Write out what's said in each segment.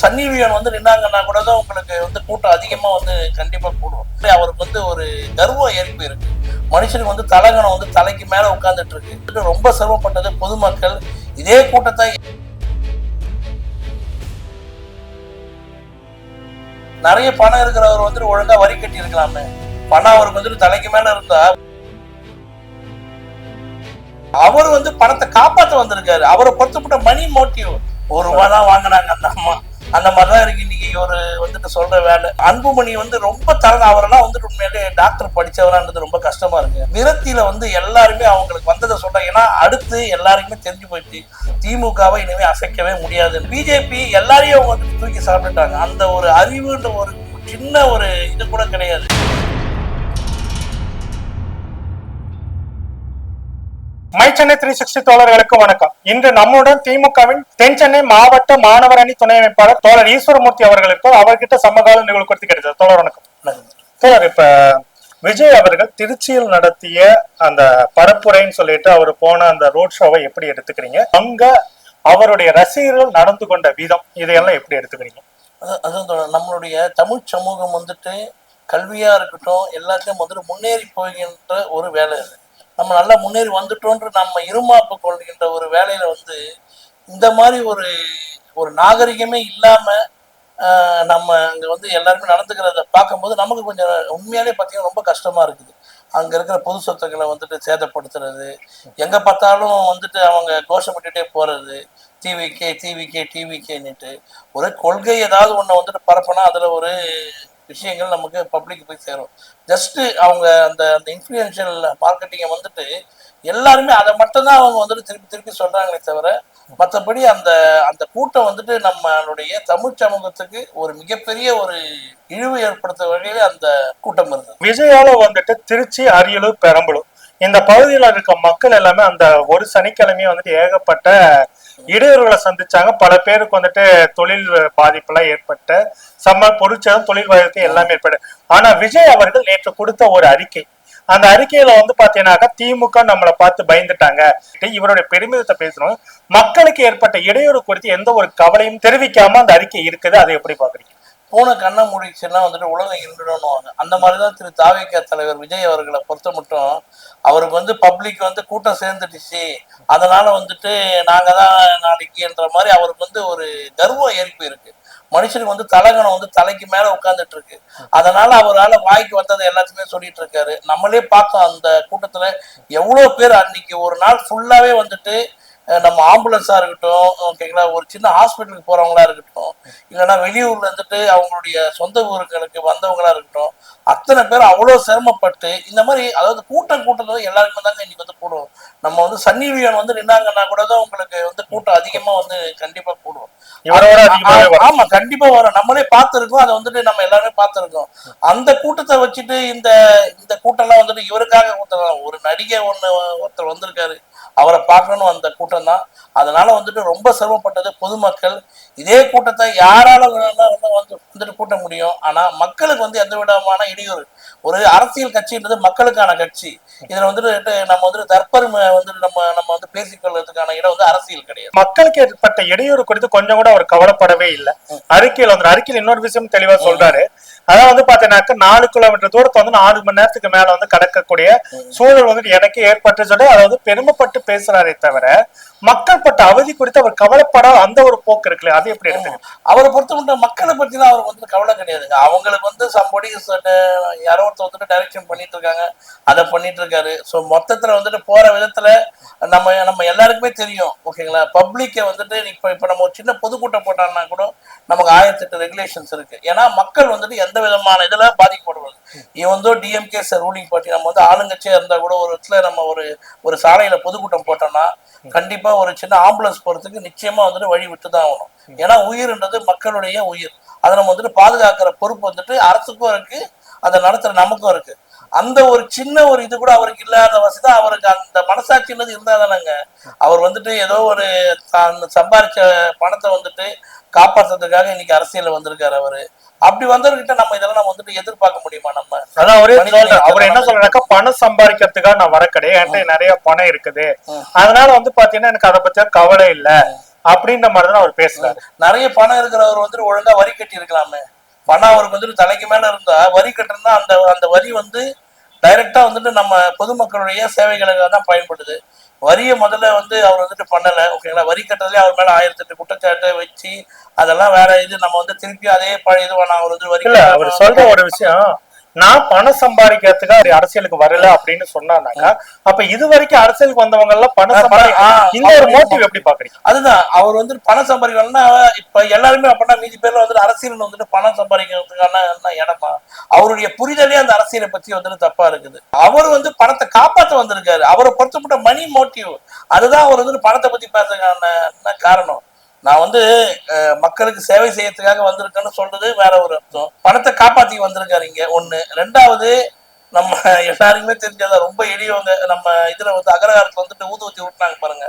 சன்னிவியன் வந்து நின்னாங்கன்னா கூட தான் உங்களுக்கு வந்து கூட்டம் அதிகமாக வந்து கண்டிப்பாக கூடும். அவருக்கு வந்து ஒரு கர்வம் ஏற்பு இருக்கு. மனுஷனுக்கு வந்து தலகணம் வந்து தலைக்கு மேலே உட்காந்துட்டு இருக்கு. ரொம்ப சிரமப்பட்டது பொதுமக்கள். இதே கூட்டத்தை நிறைய பணம் இருக்கிறவர் வந்துட்டு ஒழுங்கா வரி கட்டி இருக்கலாமே பணம் அவருக்கு வந்துட்டு தலைக்கு மேல இருந்தா அவர் வந்து பணத்தை காப்பாற்ற வந்திருக்காரு. அவரை பொறுத்தப்பட்ட மணி மோட்டிவ் ஒரு ரூபா தான் வாங்கினாங்க அந்த அம்மா. அந்த மாதிரிதான் இருக்கு இன்னைக்கு. ஒரு வந்துட்டு சொல்ற வேலை. அன்புமணி வந்து ரொம்ப தரங்க. அவரெல்லாம் வந்துட்டு உண்மையிலே டாக்டர் படிச்சவரான்றது ரொம்ப கஷ்டமா இருக்கு. விரத்தியில வந்து எல்லாருமே அவங்களுக்கு வந்ததை சொல்றாங்க ஏன்னா அடுத்து எல்லாருக்குமே தெரிஞ்சு போயிடுச்சு. திமுகவை இனிமே அசைக்கவே முடியாது பிஜேபி எல்லாரையும் அவங்க தூக்கி சாப்பிட்டுட்டாங்க. அந்த ஒரு அறிவுன்ற ஒரு சின்ன ஒரு இது கூட கிடையாது. மை சென்னை த்ரீ சிக்ஸ்டி தோழர்களுக்கு வணக்கம். இன்று நம்முடன் திமுகவின் தென் சென்னை மாவட்ட மாணவர் அணி துணை அமைப்பாளர் தோழர் ஈஸ்வரமூர்த்தி அவர்கள் இருப்பார் அவர்கிட்ட சமகால நிகழ்வு குறித்து கிடைச்சது தோழர் வணக்கம். தோழர் இப்ப விஜய் அவர்கள் திருச்சியில் நடத்திய அந்த பரப்புரைன்னு சொல்லிட்டு அவர் போன அந்த ரோட் ஷோவை எப்படி எடுத்துக்கிறீங்க? அங்க அவருடைய ரசிகர்கள் நடந்து கொண்ட விதம் இதையெல்லாம் எப்படி எடுத்துக்கிறீங்க? அது- அதுவும் நம்மளுடைய தமிழ் சமூகம் வந்துட்டு கல்வியா இருக்கட்டும் எல்லாத்தையும் வந்துட்டு முன்னேறி போகின்ற ஒரு வேலை இது நம்ம நல்லா முன்னேறி வந்துட்டோன்ற நம்ம இருமாப்பு கொள்கின்ற ஒரு வேலையில வந்து இந்த மாதிரி ஒரு ஒரு நாகரிகமே இல்லாம நம்ம அங்க வந்து எல்லாருமே நடந்துக்கிறத பார்க்கும்போது நமக்கு கொஞ்சம் உண்மையாலே பார்த்தீங்கன்னா ரொம்ப கஷ்டமா இருக்குது. அங்க இருக்கிற பொது சொத்துக்களை வந்துட்டு சேதப்படுத்துறது எங்க பார்த்தாலும் வந்துட்டு அவங்க கோஷமிட்டுட்டே போறது டிவிகே டிவிகே டிவிகேன்னுட்டு ஒரு கொள்கை ஏதாவது ஒன்று வந்துட்டு பரப்புனா அதுல ஒரு விஷயங்கள் நமக்கு பப்ளிக் போய் சேரும். ஜஸ்ட் அவங்க அந்த அந்த இன்ஃப்ளூயன்ஷியல் மார்க்கெட்டிங்கை வந்துட்டு எல்லாருமே அதை மட்டும்தான் அவங்க வந்துட்டு திருப்பி திருப்பி சொல்றாங்களே தவிர மற்றபடி அந்த அந்த கூட்டம் வந்துட்டு நம்மளுடைய தமிழ் சமூகத்துக்கு ஒரு மிகப்பெரிய ஒரு இழிவு ஏற்படுத்த வகையில அந்த கூட்டம் இருந்தது விஜயால வந்துட்டு திருச்சி அரியலூர் பெரம்பலூர் இந்த பகுதியில் இருக்க மக்கள் எல்லாமே அந்த ஒரு சனிக்கிழமையே வந்துட்டு ஏகப்பட்ட இடையூறுகளை சந்திச்சாங்க. பல பேருக்கு வந்துட்டு தொழில் பாதிப்பெல்லாம் ஏற்பட்ட சம்ம பொருட்சேதம் தொழில் பாதிப்பு எல்லாமே ஏற்பட்டு ஆனா விஜய் அவர்கள் நேற்று கொடுத்த ஒரு அறிக்கை. அந்த அறிக்கையில வந்து பாத்தீங்கன்னாக்கா திமுக நம்மளை பார்த்து பயந்துட்டாங்க. இவருடைய பெருமிதத்தை பேசணும். மக்களுக்கு ஏற்பட்ட இடையூறு குறித்து எந்த ஒரு கவலையும் தெரிவிக்காம அந்த அறிக்கை இருக்குது. அதை எப்படி பாக்குறீங்க பூனை கண்ணை மூடிச்சுன்னா வந்துட்டு உலகம் இருந்துடணுவாங்க அந்த மாதிரி தான் திரு. தாவேக்க தலைவர் விஜய் அவர்களை பொறுத்த மட்டும் அவருக்கு வந்து பப்ளிக் வந்து கூட்டம் சேர்ந்துடுச்சு. அதனால வந்துட்டு நாங்க தான் நாளைக்குன்ற மாதிரி அவருக்கு வந்து ஒரு கர்வம் ஏற்பு இருக்கு. மனுஷனுக்கு வந்து தலகணம் வந்து தலைக்கு மேல உட்கார்ந்துட்டு இருக்கு. அதனால அவரால் வாய்க்கு வந்ததை எல்லாத்தையுமே சொல்லிட்டு இருக்காரு. நம்மளே பார்த்தோம் அந்த கூட்டத்துல எவ்வளவு பேர் அன்னைக்கு ஒரு நாள் ஃபுல்லாவே வந்துட்டு நம்ம ஆம்புலன்ஸா இருக்கட்டும் ஓகேங்களா ஒரு சின்ன ஹாஸ்பிட்டலுக்கு போறவங்களா இருக்கட்டும் இல்லைன்னா வெளியூர்ல இருந்துட்டு அவங்களுடைய சொந்த ஊர்களுக்கு வந்தவங்களா இருக்கட்டும் அத்தனை பேர் அவ்வளவு சிரமப்பட்டு இந்த மாதிரி அதாவது கூட்டம் கூட்டத்துல எல்லாருக்குமே தாங்க இன்னைக்கு வந்து கூடும். நம்ம வந்து சன்னி லியோன் வந்து நின்னாங்கன்னா கூட தான் உங்களுக்கு வந்து கூட்டம் அதிகமா வந்து கண்டிப்பா கூடும். ஆமா கண்டிப்பா வரும். நம்மளே பார்த்திருக்கோம் அதை வந்துட்டு நம்ம எல்லாருமே பார்த்திருக்கோம். அந்த கூட்டத்தை வச்சுட்டு இந்த இந்த கூட்டம்லாம் வந்துட்டு இவருக்காக கூட்டம். ஒரு நடிகை ஒண்ணு ஒருத்தர் வந்திருக்காரு. அவரை பார்க்கணும் அந்த கூட்டம் தான் அதனால வந்துட்டு ரொம்ப சிரமப்பட்டது பொதுமக்கள். இதே கூட்டத்தை யாரால வந்து வந்து வந்துட்டு கூட்ட முடியும். ஆனா மக்களுக்கு வந்து எந்த விதமான இடையூறு? ஒரு அரசியல் கட்சின்றது மக்களுக்கான கட்சி. இதுல வந்துட்டு நம்ம வந்துட்டு தற்பெருமை வந்துட்டு நம்ம நம்ம வந்து பேசிக்கொள்றதுக்கான இடம் வந்து அரசியல் கிடையாது. மக்களுக்கு ஏற்பட்ட இடையூறு குறித்து கொஞ்சம் கூட அவர் கவலைப்படவே இல்லை. அறிக்கையில் வந்து அறிக்கையில் இன்னொரு விஷயம் தெளிவா சொல்றாரு. அதான் வந்து பாத்தீங்கன்னாக்க நாலு கிலோமீட்டர் தூரத்தை வந்து நாலு மணி நேரத்துக்கு மேல வந்து கடக்கக்கூடிய சூழல் வந்துட்டு எனக்கு ஏற்பட்டு சொல்லி அதாவது பெருமைப்பட்டு பேசுறாரே தவிர மக்கள் பட்ட அவதி குறித்து அவர் கவலைப்படாத அந்த ஒரு போக்கு இருக்குல்ல அது எப்படி எடுத்துக்க? அவரை பொறுத்த மட்டும் மக்களை பத்தி தான் அவருக்கு வந்து கவலை கிடையாதுங்க. அவங்களுக்கு வந்து சம்படி யாரோ ஒருத்தர் வந்துட்டு டைரக்ஷன் பண்ணிட்டு இருக்காங்க. அதை பண்ணிட்டு இருக்காரு. ஸோ மொத்தத்துல வந்துட்டு போற விதத்துல நம்ம நம்ம எல்லாருக்குமே தெரியும். ஓகேங்களா? பப்ளிக்கை வந்துட்டு இப்போ இப்போ நம்ம ஒரு சின்ன பொதுக்கூட்டம் போட்டோம்னா கூட நமக்கு ஆயிரத்தெட்டு ரெகுலேஷன்ஸ் இருக்கு. ஏன்னா மக்கள் வந்துட்டு எந்த விதமான இதுல பாதிக்கப்படுவது இவன் வந்து டிஎம்கே ரூலிங் பார்ட்டி நம்ம வந்து ஆளுங்கட்சியா இருந்தா கூட ஒரு இடத்துல நம்ம ஒரு ஒரு சாலையில பொதுக்கூட்டம் போட்டோம்னா கண்டிப்பா ஒரு சின்ன ஆம்புலன்ஸ் போறதுக்கு நிச்சயமா வந்துட்டு வழி விட்டு தான் ஆகணும் ஏன்னா உயிர்ன்றது மக்களுடைய உயிர். அதை நம்ம வந்துட்டு பாதுகாக்கிற பொறுப்பு வந்துட்டு அரசுக்கும் இருக்கு அதை நடத்துற நமக்கும் இருக்கு. அந்த ஒரு சின்ன ஒரு இது கூட அவருக்கு இல்லாத வசதி அவருக்கு அந்த மனசாட்சின்றது இருந்தா தானேங்க அவர் வந்துட்டு ஏதோ ஒரு சம்பாரிச்ச பணத்தை வந்துட்டு காப்பாத்துறதுக்காக இன்னைக்கு அரசியல்ல வந்திருக்காரு அவரு. அப்படி வந்தவர்கிட்ட நம்ம இதெல்லாம் நம்ம வந்துட்டு எதிர்பார்க்க முடியுமா நம்ம? அதான். நேயத்தை அவர் என்ன நம்ம சொல்றாருனாக்கா பணம் சம்பாதிக்கிறதுக்காக நான் வர கிடையாது என்கிட்ட நிறைய பணம் இருக்குது. அதனால வந்து பாத்தீங்கன்னா எனக்கு அதை பத்தி கவலை இல்ல. அப்படின்ற மாதிரி தான் அவர் பேசுறாரு. நிறைய பணம் இருக்கிறவர் வந்துட்டு ஒழுங்கா வரி கட்டி இருக்கலாமே பணம் அவருக்கு வந்துட்டு தலைக்கு மேல இருந்தா வரி கட்டுறதுனா அந்த அந்த வரி வந்து டைரக்டா வந்துட்டு நம்ம பொதுமக்களுடைய சேவைகளுக்காக தான் பயன்படுது. வரியை முதல்ல வந்து அவர் வந்துட்டு பண்ணல ஓகேங்களா வரி கட்டுறதுலேயே அவர் மேல ஆயிரத்தி எட்டு குற்றச்சாட்டை வச்சு அதெல்லாம் வேற இது நம்ம வந்து திருப்பி அதே பழைய இது அவர் வந்து வரி அவர் சொல்ற ஒரு விஷயம் நான் பணம் சம்பாதிக்கிறதுக்கு அவர் அரசியலுக்கு வரல அப்படின்னு சொன்னாங்க அப்ப இது வரைக்கும் அரசியலுக்கு வந்தவங்க எல்லாம் பணம் ஆ, சம்பாதி ஆ, இந்த ஒரு மோட்டிவ் எப்படி பாக்குறீங்க? அதுதான் அவர் வந்து பணம் சம்பாதிக்கணும்னா இப்ப எல்லாருமே அப்படின்னா மீதி பேர்ல வந்துட்டு அரசியல் வந்துட்டு பணம் சம்பாதிக்கிறதுக்கான என்ன இடமா? அவருடைய புரிதலே அந்த அரசியலை பத்தி வந்துட்டு தப்பா இருக்குது. அவர் வந்து பணத்தை காப்பாத்த வந்திருக்காரு. அவரை பொறுத்தப்பட்ட மணி மோட்டிவ் அதுதான் அவர் வந்து பணத்தை பத்தி பேசுறதுக்கான காரணம்? நான் வந்து மக்களுக்கு சேவை செய்யறதுக்காக வந்திருக்கேன்னு சொல்றது வேற ஒரு அர்த்தம். பணத்தை காப்பாத்தி வந்திருக்காரு இங்க. ஒண்ணு. ரெண்டாவது நம்ம எல்லாருக்குமே தெரிஞ்சதா ரொம்ப எளியவங்க நம்ம இதுல வந்து அகரகாரத்துல வந்துட்டு ஊதுவத்தி விட்டுனாங்க பாருங்க.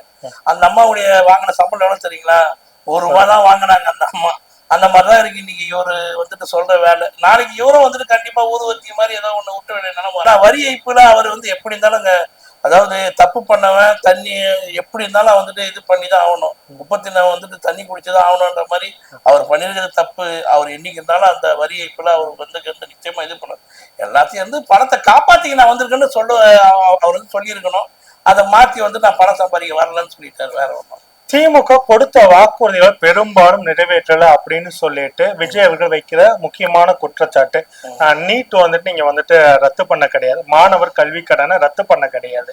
அந்த அம்மாவுடைய வாங்கின சம்பளம் எவ்வளவு தெரியுங்களா? ஒரு ரூபாய் தான் வாங்கினாங்க அந்த அம்மா. அந்த மாதிரிதான் இருக்கு இன்னைக்கு. இவரு வந்துட்டு சொல்ற வேலை. நாளைக்கு இவரும் வந்துட்டு கண்டிப்பா ஊதுவத்தி மாதிரி ஏதோ ஒண்ணு விட்டு வேண்டிய நிலைமை வரி ஏய்ப்புல அவர் வந்து எப்படி இருந்தாலும் அங்க அதாவது தப்பு பண்ணவன் தண்ணி எப்படி இருந்தாலும் வந்துட்டு இது பண்ணி தான் ஆகணும். முப்பத்தினவன் வந்துட்டு தண்ணி குடிச்சுதான் ஆகணுன்ற மாதிரி அவர் பண்ணியிருக்கிற தப்பு அவர் என்னைக்கு இருந்தாலும் அந்த வரியை ஏய்ப்புல அவர் வந்து நிச்சயமாக நிச்சயமா இது பண்ண எல்லாத்தையும் வந்து பணத்தை காப்பாத்திக்க நான் வந்திருக்கேன்னு சொல்ல அவர் வந்து சொல்லியிருக்கணும். அதை மாற்றி வந்து நான் பணம் சம்பாதிக்க வரலன்னு சொல்லிட்டாரு வேற ஒன்றும் திமுக கொடுத்த வாக்குறுதிகள் பெரும்பாலும் நிறைவேற்றல அப்படின்னு சொல்லிட்டு விஜய் அவர்கள் வைக்கிற முக்கியமான குற்றச்சாட்டு. நீட் வந்துட்டு நீங்க வந்துட்டு ரத்து பண்ண கிடையாது. மாணவர் கல்வி கடனை ரத்து பண்ண கிடையாது.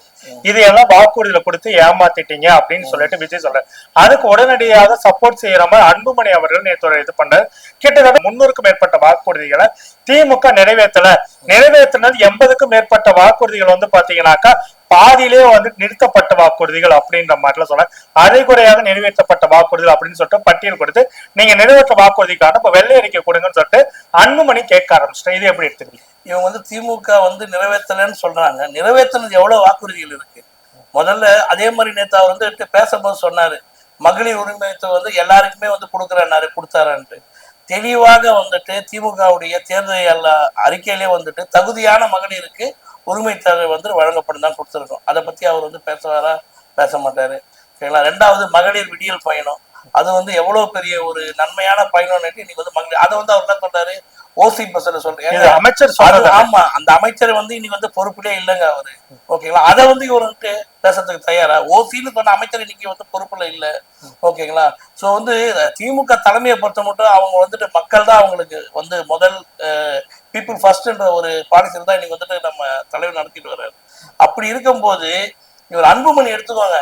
இதையெல்லாம் வாக்குறுதிகளை கொடுத்து ஏமாத்திட்டீங்க அப்படின்னு சொல்லிட்டு விஜய் சொல்றாரு. அதுக்கு உடனடியாக சப்போர்ட் செய்யற மாதிரி அன்புமணி அவர்கள் நேற்று இது பண்ணாரு கிட்டத்தட்ட முன்னூறுக்கும் மேற்பட்ட வாக்குறுதிகளை திமுக நிறைவேற்றல. நிறைவேற்றினது எண்பதுக்கும் மேற்பட்ட வாக்குறுதிகள் வந்து பாத்தீங்கன்னாக்கா பாதியிலே வந்து நிறுத்தப்பட்ட வாக்குறுதிகள் அப்படின்ற மாதிரிலாம் சொல்ல அரைகுறையாக நிறைவேற்றப்பட்ட வாக்குறுதிகள் அப்படின்னு சொல்லிட்டு பட்டியல் கொடுத்து நீங்க நிறைவேற்ற வாக்குறுதிக்கான இப்ப வெள்ளை அறிக்கை கொடுங்கன்னு சொல்லிட்டு அன்புமணி கேட்க ஆரம்பிச்சிட்டேன் இது எப்படி எடுத்துக்கிறீங்க? இவங்க வந்து திமுக வந்து நிறைவேற்றலன்னு சொல்றாங்க. நிறைவேற்றினது எவ்வளவு வாக்குறுதிகள் இருக்கு? முதல்ல அதே மாதிரி நேதா வந்து பேசும்போது சொன்னாரு. மகளிர் உரிமையத்தை வந்து எல்லாருக்குமே வந்து கொடுக்குறேன்னாரு கொடுத்தாரான்ட்டு. தெளிவாக வந்துட்டு திமுகவுடைய தேர்தல் எல்லா அறிக்கையிலே வந்துட்டு தகுதியான மகளிருக்கு உரிமை வந்து வழங்கப்படும் தான் கொடுத்துருக்கோம். அதை பற்றி அவர் வந்து பேசுவாரா பேச மாட்டார். சரிங்களா? ரெண்டாவது மகளிர் விடியல் பயணம். அது வந்து எவ்வளோ பெரிய ஒரு நன்மையான பயணம்னு இன்னைக்கு வந்து மகளிர் அதை வந்து அவர் என்ன பண்றாரு ஓசி பஸ்ல சொல்றேன் அமைச்சர் சொன்னது ஆமா அந்த அமைச்சர் வந்து இன்னைக்கு வந்து பொறுப்பிலே இல்லைங்க அவரு. ஓகேங்களா? அதை வந்து இவர் வந்துட்டு பேசுறதுக்கு தயாரா? ஓசின்னு சொன்ன அமைச்சர் இன்னைக்கு வந்து பொறுப்புல இல்ல. ஓகேங்களா? சோ வந்து திமுக தலைமையை பொறுத்த மட்டும் அவங்க வந்துட்டு மக்கள் தான் அவங்களுக்கு வந்து முதல் பீப்புள் ஃபர்ஸ்ட்ன்ற ஒரு பாலிசி தான் இன்னைக்கு வந்துட்டு நம்ம தலைவர் நடத்திட்டு வர்றாரு. அப்படி இருக்கும்போது இவர் அன்புமணி எடுத்துக்கோங்க.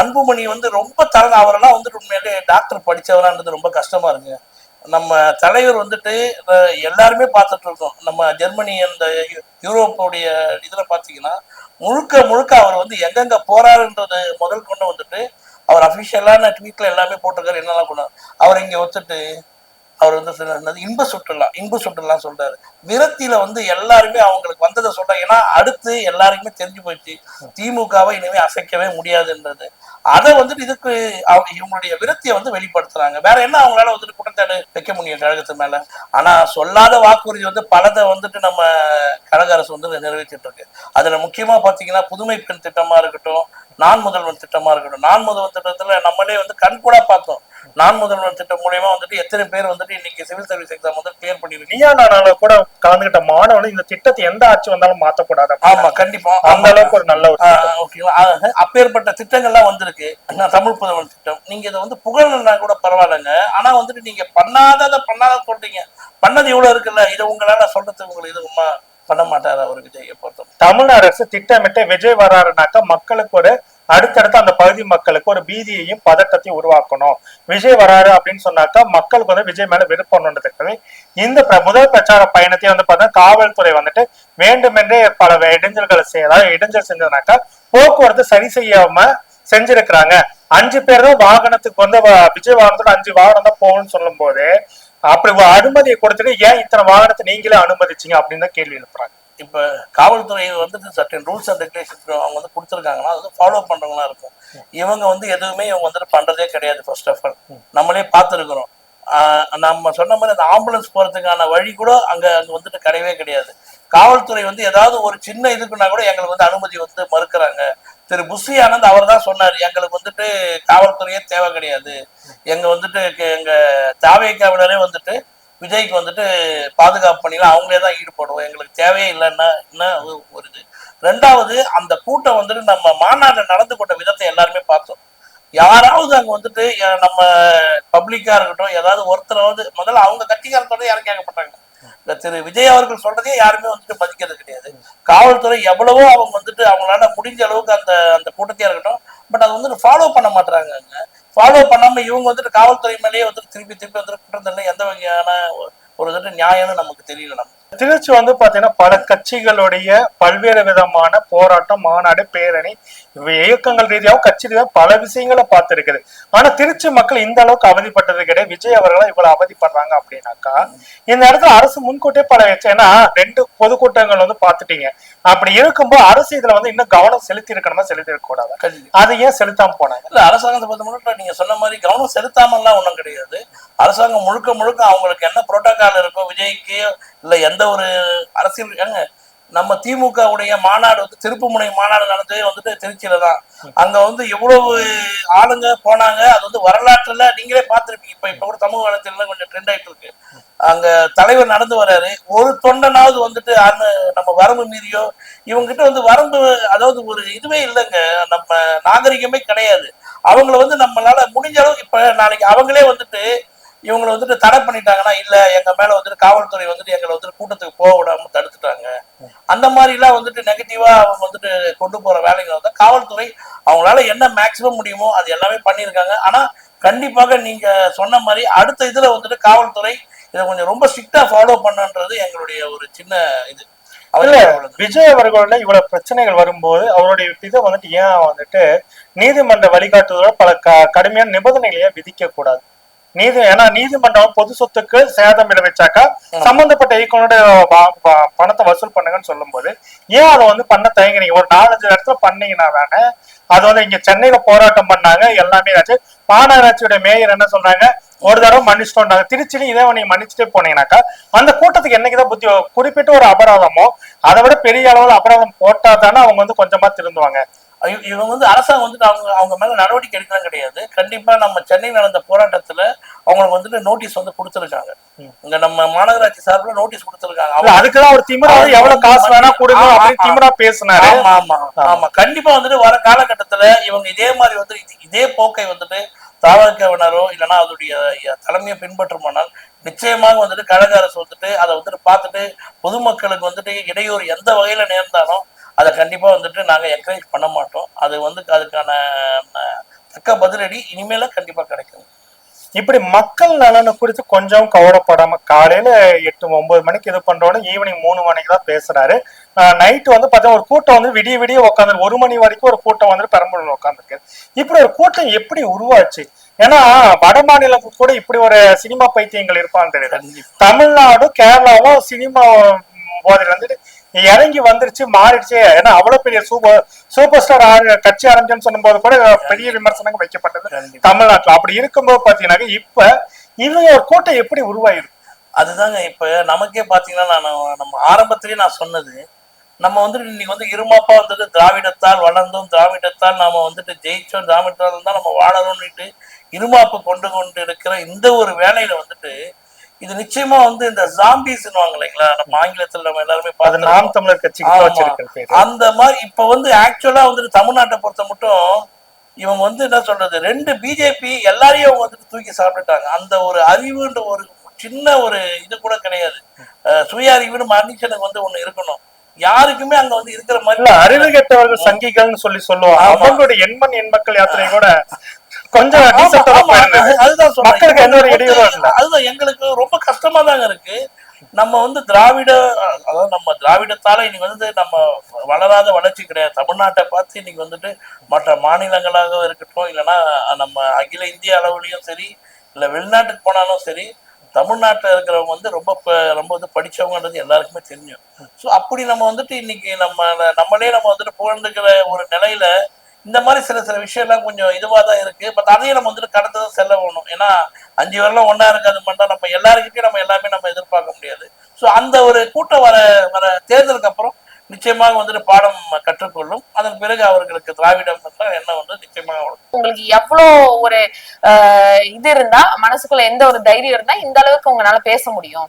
அன்புமணி வந்து ரொம்ப தரங்க. அவரெல்லாம் வந்துட்டு உண்மையிலே டாக்டர் படிச்சவரான்றது ரொம்ப கஷ்டமா இருக்கு நம்ம தலைவர் வந்துட்டு எல்லாருமே பார்த்துட்டு இருக்கோம் நம்ம ஜெர்மனி அந்த யூரோப்புடைய இதுல பாத்தீங்கன்னா முழுக்க முழுக்க அவர் வந்து எங்கெங்க போறாருன்றது முதல் கொண்டு வந்துட்டு அவர் அபிஷியலான ட்வீட்ல எல்லாமே போட்டிருக்காரு. என்னெல்லாம் பண்ணார் அவர் இங்க ஒத்துட்டு அவர் வந்து சொன்னாரு, என்னது இன்ப சுற்றுலா இன்ப சுற்றுலா சொல்றாரு. விரத்தியில வந்து எல்லாருமே அவங்களுக்கு வந்ததை சொல்றாங்க ஏன்னா அடுத்து எல்லாருக்குமே தெரிஞ்சு போயிடுச்சு. திமுகவை இனிமே அசைக்கவே முடியாதுன்றது. அதை வந்துட்டு இதுக்கு அவங்க இவங்களுடைய விருத்தியை வந்து வெளிப்படுத்துறாங்க. வேற என்ன அவங்களால வந்துட்டு குற்றச்சாட்டு வைக்க முடியும் கழகத்து மேல? ஆனா சொல்லாத வாக்குறுதி வந்து பலதை வந்துட்டு நம்ம கழக அரசு வந்து நிறைவேற்றிட்டு இருக்கு. அதுல முக்கியமா பாத்தீங்கன்னா புதுமை பெண் திட்டமா இருக்கட்டும் நான் முதல்வன் திட்டமா இருக்கட்டும் நான் முதல்வன் திட்டத்துல நம்மளே வந்து கண்கூடா பார்த்தோம். நான் முதல்வன் திட்டம் மூலியமா வந்துட்டு எத்தனை பேர் வந்துட்டு இன்னைக்கு சிவில் சர்வீஸ் எக்ஸாம் வந்து கிளியர் பண்ணிருக்கு நீயா நானால கூட கலந்துகிட்ட மாணவர்கள் இந்த திட்டத்தை எந்த ஆட்சி வந்தாலும் மாத்தக்கூடாது ஆமா கண்டிப்பா. அந்த அளவுக்கு ஒரு நல்ல ஒரு ஓகேங்களா அப்பேற்பட்ட திட்டங்கள்லாம் வந்திருக்கு. தமிழ் புதல்வன் திட்டம். நீங்க இதை வந்து புகழனா கூட பரவாயில்லைங்க. ஆனா வந்துட்டு நீங்க பண்ணாததை பண்ணாத சொல்றீங்க. பண்ணது இவ்வளவு இருக்குல்ல இதை உங்களால சொல்றதுக்கு உங்களுக்கு இது பண்ண மாட்டாரு அவர் விஜயை பொறுத்தவரை? தமிழ் அரசு திட்டமிட்டு விஜய் வராருனாக்கா மக்களுக்கு ஒரு அடுத்தடுத்து அந்த பகுதி மக்களுக்கு ஒரு பீதியையும் பதட்டத்தையும் உருவாக்கணும். விஜய் வராரு அப்படின்னு சொன்னாக்கா மக்களுக்கு வந்து விஜய் மேல விருப்பம்ன்றதுக்காக இந்த முதல் பிரச்சார பயணத்தையும் வந்து பார்த்தா காவல்துறை வந்துட்டு வேண்டுமென்றே பல இடைஞ்சல்களை செய்ய இடைஞ்சல் செஞ்சதுனாக்கா போக்குவரத்து சரி செய்யாம செஞ்சிருக்கிறாங்க. அஞ்சு பேர் தான் வாகனத்துக்கு வந்து விஜய் வாகனத்தோட அஞ்சு வாகனம் தான் போகணும்னு சொல்லும் போது அப்படி அனுமதியை கொடுத்துட்டு ஏன் இத்தனை வாகனத்தை நீங்களே அனுமதிச்சீங்க அப்படின்னு தான் கேள்வி எழுப்புறாங்க. இப்ப காவல்துறை வந்துட்டு சர்டன் ரூல்ஸ் அண்ட் ரெகுலேஷன்ஸ் அவங்க வந்து கொடுத்துருக்காங்கன்னா அது ஃபாலோ பண்றவங்களா இருக்கும். இவங்க வந்து எதுவுமே இவங்க வந்துட்டு பண்றதே கிடையாது ஃபர்ஸ்ட் ஆஃப் ஆல் நம்மளே பார்த்துருக்குறோம். நம்ம சொன்ன மாதிரி அந்த ஆம்புலன்ஸ் போறதுக்கான வழி கூட அங்க அங்க வந்துட்டு கிடையவே கிடையாது. காவல்துறை வந்து ஏதாவது ஒரு சின்ன இதுக்குன்னா கூட எங்களுக்கு வந்து அனுமதி வந்து மறுக்கிறாங்க. திரு. புஷி ஆனந்த் அவர் தான் சொன்னார் எங்களுக்கு வந்துட்டு காவல்துறையே தேவை கிடையாது. எங்க வந்துட்டு எங்க- எங்க தாவேக்காவினரே வந்துட்டு விஜய்க்கு வந்துட்டு பாதுகாப்பு பண்ணிலாம் அவங்களே தான் ஈடுபடுவோம் எங்களுக்கு தேவையே இல்லைன்னா என்ன ஒரு- இது. ரெண்டாவது அந்த கூட்டம் வந்துட்டு நம்ம மாநாடு நடந்து கொண்ட விதத்தை எல்லாருமே பார்த்தோம். யாராவது அங்கே வந்துட்டு நம்ம பப்ளிக்காக இருக்கட்டும் ஏதாவது ஒருத்தராவது முதல்ல அவங்க கட்சிக்காரத்தோட யாரும் கேட்கப்பட்டாங்க இந்த திரு விஜய் அவர்கள் சொல்றதே யாருமே வந்துட்டு மதிக்கிறது கிடையாது. காவல்துறை எவ்வளவோ அவங்க வந்துட்டு அவங்களால முடிஞ்ச அளவுக்கு அந்த அந்த கூட்டத்தையா இருக்கட்டும் பட் அதை வந்துட்டு ஃபாலோ பண்ண மாட்டாங்க ஃபாலோ பண்ணாம இவங்க வந்துட்டு காவல்துறை மேலேயே வந்துட்டு திருப்பி திருப்பி வந்துட்டு குற்றத்தண்டனை எந்த வகையான ஒரு- ஒரு வந்துட்டு நியாயம்னு நமக்கு தெரியல நம்ம திருச்சி வந்து பாத்தீங்கன்னா பல கட்சிகளுடைய பல்வேறு விதமான போராட்டம் மாநாடு பேரணி இயக்கங்கள் ரீதியாகவும் கட்சி ரீதியாக பல விஷயங்களை பார்த்திருக்குது. ஆனா திருச்சி மக்கள் இந்த அளவுக்கு அவதிப்பட்டது கிடையாது. விஜய் அவர்களா இவ்வளவு அவதிப்படுறாங்க அப்படின்னாக்கா இந்த இடத்துல அரசு முன்கூட்டியே பல ஏன்னா ரெண்டு பொதுக்கூட்டங்கள் வந்து பார்த்துட்டீங்க. அப்படி இருக்கும்போது அரசு இதுல வந்து இன்னும் கவனம் செலுத்தி இருக்கணுமா செலுத்தி இருக்க கூடாது. அதை ஏன் செலுத்தாம போனாங்க? இல்ல அரசாங்கத்தை பொறுத்த மட்டும் நீங்க சொன்ன மாதிரி கவனம் செலுத்தாமல்லாம் ஒண்ணும் கிடையாது. அரசாங்கம் முழுக்க முழுக்க அவங்களுக்கு என்ன புரோட்டோகால் இருக்கோ விஜய்க்கு இல்ல எந்த ஒரு அரசியல் ஏங்க நம்ம திமுக உடைய மாநாடு வந்து திருப்புமுனை மாநாடு நடந்ததே வந்துட்டு திருச்சியில தான். அங்க வந்து எவ்வளவு ஆளுங்க போனாங்க அது வந்து வரலாற்றுல நீங்களே பார்த்திருப்பீங்க. இப்ப இப்ப கூட சமூக வளர்ச்சியில கொஞ்சம் ட்ரெண்ட் ஆயிட்டு இருக்கு. அங்க தலைவர் நடந்து வர்றாரு. ஒரு தொண்டனாவது வந்துட்டு நம்ம வரம்பு மீறியோ இவங்ககிட்ட வந்து வரம்பு அதாவது ஒரு இதுவே இல்லைங்க. நம்ம நாகரிகமே கிடையாது. அவங்கள வந்து நம்மளால முடிஞ்ச அளவுக்கு இப்ப நாளைக்கு அவங்களே வந்துட்டு இவங்களை வந்துட்டு தடை பண்ணிட்டாங்கன்னா இல்ல எங்க மேல வந்துட்டு காவல்துறை வந்துட்டு எங்களை வந்துட்டு கூட்டத்துக்கு போக விடாம தடுத்துட்டாங்க. அந்த மாதிரி எல்லாம் வந்துட்டு நெகட்டிவா அவங்க வந்துட்டு கொண்டு போற வேலைகளை வந்து காவல்துறை அவங்களால என்ன மேக்சிமம் முடியுமோ அது எல்லாமே பண்ணியிருக்காங்க. ஆனா கண்டிப்பாக நீங்க சொன்ன மாதிரி அடுத்த இதுல வந்துட்டு காவல்துறை இதை கொஞ்சம் ரொம்ப ஸ்ட்ரிக்டா ஃபாலோ பண்ணுன்றது எங்களுடைய ஒரு சின்ன இது. விஜய் அவர்களோட இவ்வளவு பிரச்சனைகள் வரும்போது அவருடைய இதை வந்துட்டு ஏன் வந்துட்டு நீதிமன்ற வழிகாட்டுதலோட பல க- கடுமையான நிபந்தனைகளையே விதிக்க கூடாது நீதி ஏன்னா நீதிமன்றம் பொது சொத்துக்கு சேதம் விளைவிச்சாக்கா சம்பந்தப்பட்ட இயக்குனோட பணத்தை வசூல் பண்ணுங்கன்னு சொல்லும் போது ஏன் அதை வந்து பண்ண தயங்குறீங்க ஒரு நாலஞ்சு இடத்துல பண்ணீங்கன்னா தானே அது வந்து இங்க சென்னையில போராட்டம் பண்ணாங்க எல்லாமே ஆச்சு மாநகராட்சியுடைய மேயர் என்ன சொல்றாங்க? ஒரு தடவை மன்னிச்சுட்டோம்னாங்க. திருச்சிலையும் இதே நீங்க மன்னிச்சுட்டே போனீங்கன்னாக்கா அந்த கூட்டத்துக்கு என்னைக்குதான் புத்தி குறிப்பிட்ட ஒரு அபராதமோ அதை விட பெரிய அளவுல அபராதம் போட்டா தானே அவங்க வந்து கொஞ்சமா திருந்துவாங்க. இவங்க வந்து அரசாங்கம் வந்துட்டு அவங்க அவங்க மேல நடவடிக்கை எடுக்கலாம் கிடையாது. கண்டிப்பா நம்ம சென்னை நடந்த போராட்டத்துல அவங்களுக்கு வந்துட்டு நோட்டீஸ் வந்து கொடுத்துருக்காங்க. இங்க நம்ம மாநகராட்சி சார்பில் நோட்டீஸ் கொடுத்துருக்காங்க. அதுக்குதான் ஒரு வந்து எவ்வளவு காசு வேணா கொடுங்க அப்படின்னு. திமிரா பேசினாரு. ஆமா ஆமா ஆமா. கண்டிப்பா வந்துட்டு வர காலகட்டத்துல இவங்க இதே மாதிரி வந்து இது- இதே போக்கை வந்துட்டு தாவகவினரோ இல்லைன்னா அதோடைய தலைமையை பின்பற்றுமானால் நிச்சயமாக வந்துட்டு கழக அரசு வந்துட்டு அதை வந்துட்டு பார்த்துட்டு பொதுமக்களுக்கு வந்துட்டு இடையூறு எந்த வகையில நேர்ந்தாலும் அதை கண்டிப்பா வந்துட்டு நாங்க என்கரேஜ் பண்ண மாட்டோம் அது வந்து அதுக்கான தக்க பதிலடி இனிமேல கண்டிப்பா கிடைக்கும் இப்படி மக்கள் நலனை குறித்து கொஞ்சம் கவலைப்படாம காலையில எட்டு ஒன்பது மணிக்கு இது பண்றோன்னு ஈவினிங் மூணு மணிக்கு தான் பேசுறாரு நைட்டு வந்து பார்த்தா ஒரு கூட்டம் வந்து விடிய விடிய உட்காந்து ஒரு மணி வரைக்கும் ஒரு கூட்டம் வந்து பெரம்பலூர்ல உட்காந்துருக்கு இப்படி ஒரு கூட்டம் எப்படி உருவாச்சு ஏன்னா வட மாநிலத்துக்கு கூட இப்படி ஒரு சினிமா பைத்தியங்கள் இருப்பான்னு தெரியல கண்டிப்பா தமிழ்நாடும் கேரளாவும் சினிமா போதையில வந்துட்டு இறங்கி வந்துருச்சு மாறிடுச்சு. ஏன்னா அவ்வளவு பெரிய சூப்பர் சூப்பர் ஸ்டார் கட்சி ஆரம்பிச்சுன்னு சொல்லும்போது கூட பெரிய விமர்சனங்கள் வைக்கப்பட்டது தமிழ்நாட்டுல. அப்படி இருக்கும்போது பாத்தீங்கன்னாக்க இப்ப இவங்க ஒரு கூட்டம் எப்படி உருவாயிருக்கு? அதுதாங்க இப்ப நமக்கே பாத்தீங்கன்னா நான் நம்ம ஆரம்பத்திலேயே நான் சொன்னது நம்ம வந்துட்டு இன்னைக்கு வந்து இருமாப்பா வந்துட்டு திராவிடத்தால் வளர்ந்தோம் திராவிடத்தால் நாம வந்துட்டு ஜெயிச்சோம் திராவிடத்தால் தான் நம்ம வாழறோம்னுட்டு இருமாப்பு கொண்டு கொண்டு இருக்கிற இந்த ஒரு வேலையில வந்துட்டு இது நிச்சயமா வந்து இந்த ஜாம்பிஸ்னுவாங்க இல்லைங்களா? நம்ம ஆங்கிலத்துல நம்ம எல்லாருமே நாம் தமிழர் பேரு. அந்த மாதிரி இப்ப வந்து ஆக்சுவலா வந்துட்டு தமிழ்நாட்டை பொறுத்த மட்டும் இவங்க வந்து என்ன சொல்றது? ரெண்டு பிஜேபி எல்லாரையும் அவங்க வந்துட்டு தூக்கி சாப்பிட்டுட்டாங்க. அந்த ஒரு அறிவுன்ற ஒரு சின்ன ஒரு இது கூட கிடையாது. சுய அறிவுன்னு மனுஷனுக்கு வந்து ஒண்ணு இருக்கணும். யாருக்குமே அங்க வந்து இருக்கிற மாதிரி அறிவு கெட்டவர்கள் சங்கிகள்னு சொல்லி சொல்லுவாங்க. ஆமா. அவங்களோட எண்மண் எண்மக்கள் யாத்திரை கூட கொஞ்சம் அதுதான். மக்களுக்கு எந்த ஒரு இவங்க இடையூறும் வந்து- இல்ல. அதுதான் எங்களுக்கு ரொம்ப கஷ்டமா தாங்க இருக்கு நம்ம வந்து திராவிட அதாவது நம்ம திராவிடத்தால இன்னைக்கு வந்து நம்ம வளராத வளர்ச்சி கிடையாது தமிழ்நாட்டை பார்த்து இன்னைக்கு வந்துட்டு மற்ற மாநிலங்களாக இருக்கட்டும் இல்லைன்னா நம்ம அகில இந்திய அளவுலயும் சரி இல்ல வெளிநாட்டுக்கு போனாலும் சரி தமிழ்நாட்டுல இருக்கிறவங்க வந்து ரொம்ப ரொம்ப வந்து படிச்சவங்கன்றது எல்லாருக்குமே தெரியும் ஸோ அப்படி நம்ம வந்துட்டு இன்னைக்கு நம்ம நம்மளே நம்ம வந்துட்டு புகழ்ந்துக்கிற ஒரு நிலையில இந்த மாதிரி சில சில விஷயம்லாம் கொஞ்சம் இதுவாக தான் இருக்கு. பட் அதையும் நம்ம வந்துட்டு கடந்து தான் செல்ல வேணும். ஏன்னா அஞ்சு வருடம் ஒன்றா இருக்காது பண்ணால் நம்ம எல்லாருக்கிட்டையும் நம்ம எல்லாமே நம்ம எதிர்பார்க்க முடியாது. ஸோ அந்த ஒரு கூட்டம் வர வர தேர்தலுக்கு அப்புறம் நிச்சயமாக வந்துட்டு பாடம் கற்றுக்கொள்ளும். அதன் பிறகு அவர்களுக்கு திராவிடம் என்ன எண்ணம் வந்து நிச்சயமாக உங்களுக்கு எவ்வளோ ஒரு ஆஹ், இது இருந்தா மனசுக்குள்ள எந்த ஒரு தைரியம் இருந்தா இந்த அளவுக்கு உங்களால பேச முடியும்.